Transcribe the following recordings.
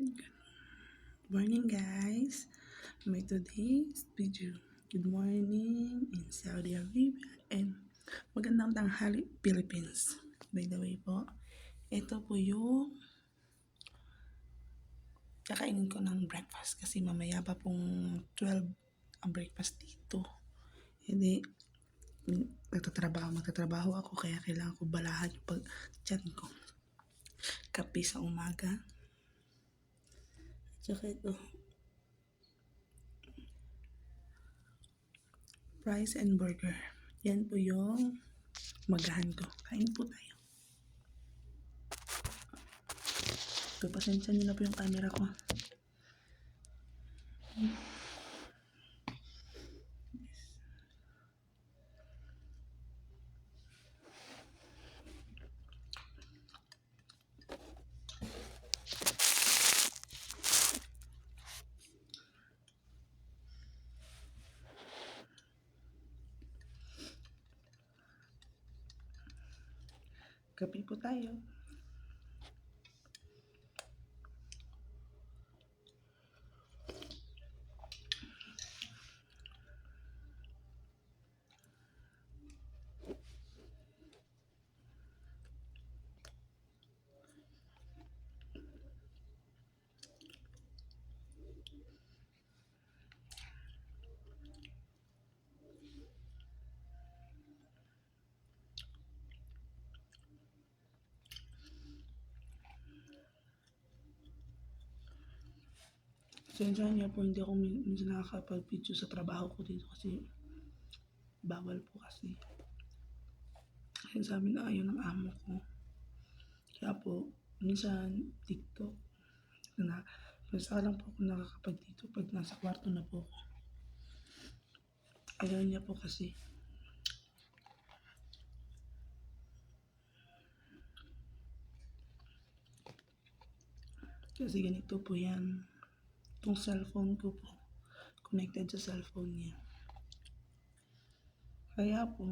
Good morning guys. My today's video. Good morning in Saudi Arabia and magandang tanghali Philippines. By the way po, ito po yung kakainin ko ng breakfast kasi mamaya pa pong 12 ang breakfast dito. Hindi, nagtatrabaho, magtatrabaho ako kaya kailangan ko balahan yung pag ko. Kape sa umaga. Tsaka ito. Fries and burger. Yan po yung magahan ko. Kain po tayo. Pagpasensya nyo na po yung camera ko. Kape po tayo. Sensya niya po, hindi ako min- minsan nakakapag-video sa trabaho ko dito kasi bawal po kasi. Ayun sa amin ayaw ng amo ko. Kaya po, minsan TikTok. Na, basta lang po ako nakakapag dito pag nasa kwarto na po ako. Ayaw niya po kasi. Kasi ganito po yan. Itong cellphone ko po. Connected sa cellphone niya. Kaya po,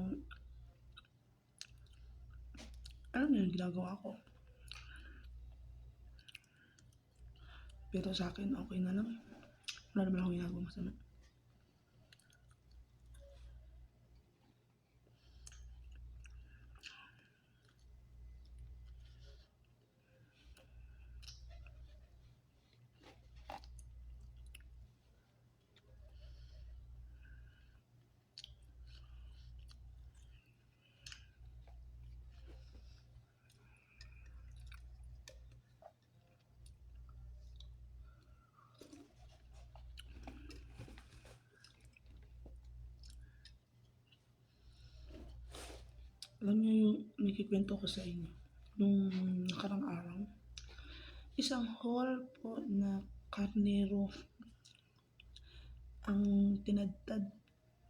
alam niyo yung ginagawa ko. Pero sa akin, okay na lang. Wala naman ako ginagawa masama. Alam niyo yung nakikwento ko sa inyo. Nung nakarang araw. Isang hall po na karnero ang tinadtad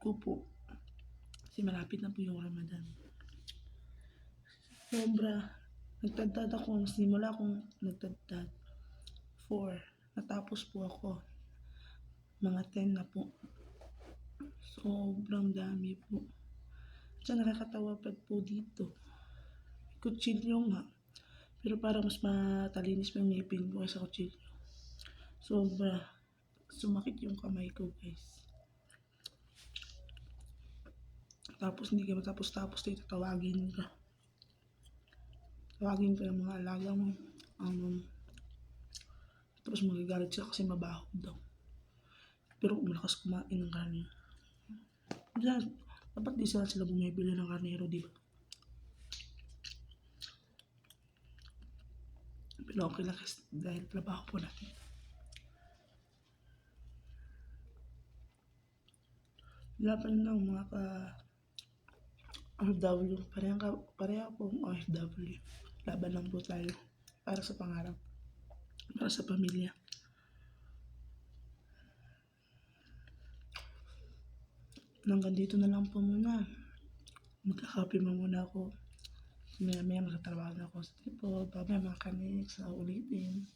ko po. Kasi malapit na po yung Ramadan. Sobra. Nagtadtad ako. Simula akong nagtadtad. Four. Natapos po ako. Mga ten na po. Sobrang dami po. Tsaka nakakatawa pa po dito. Kutsilyo nga. Pero parang mas matalinis pa yung ngipin ko sa kutsilyo. Sobra. Sumakit yung kamay ko guys. Tapos hindi ka matapos-tapos dito tawagin ka. Tawagin ka ng mga alaga mo. Um, tapos magagalit siya kasi mabaho daw. Pero malakas kumain ng karne. Diyan, dapat di sila sila bumibili ng karnero, di ba? Pero okay lang kasi dahil trabaho po natin. Laban lang mga ka OFW. Pareha, ka, pareha pong OFW. Laban lang po tayo para sa pangarap. Para sa pamilya. Hanggang dito na lang po muna. Magkakape mo muna ako. Maya maya magtatrabaho na ako sa tipo. Babaya mga kanik sa ulitin.